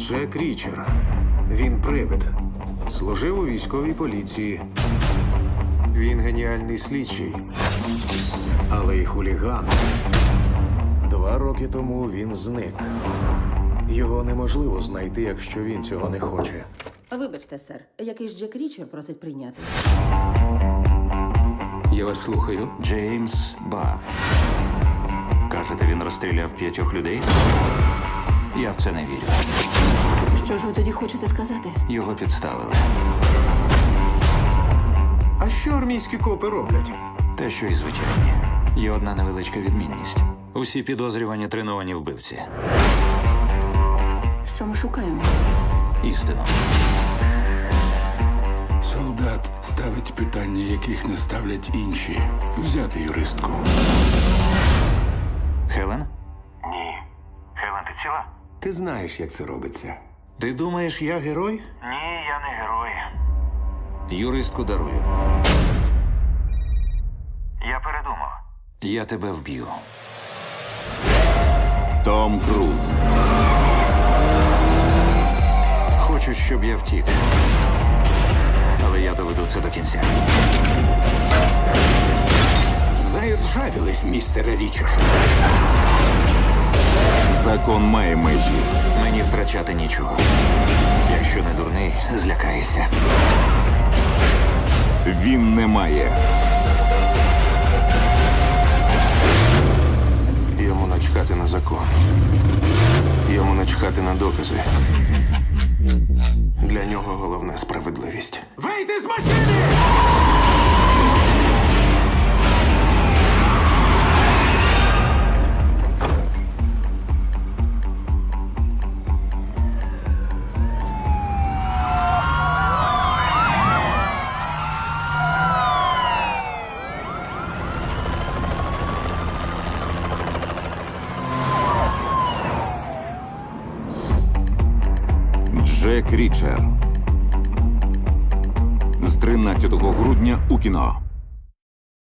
Джек Річер. Він привид. Служив у військовій поліції. Він геніальний слідчий. Але й хуліган. Два роки тому він зник. Його неможливо знайти, якщо він цього не хоче. Вибачте, сер, якийсь Джек Річер просить прийняти. Я вас слухаю. Джеймс Бар. Кажете, він розстріляв п'ятьох людей? Я в це не вірю. Що ж ви тоді хочете сказати? Його підставили. А що армійські копи роблять? Те, що і звичайні. Є одна невеличка відмінність. Усі підозрювані треновані вбивці. Що ми шукаємо? Істину. Солдат ставить питання, яких не ставлять інші. Взяти юристку. Ти знаєш, як це робиться. Ти думаєш, я герой? Ні, я не герой. Юристку дарую. Я передумав. Я тебе вб'ю. Том Круз. Хочуть, щоб я втік. Але я доведу це до кінця. Заіржавіли, містере Річер. Закон має межі. Мені втрачати нічого. Якщо не дурний, злякаєшся. Він не має. Йому начхати на закон. Йому начхати на докази. Для нього головне справедливість. Вийди з машини! Джек Річер. З 13 грудня у кіно.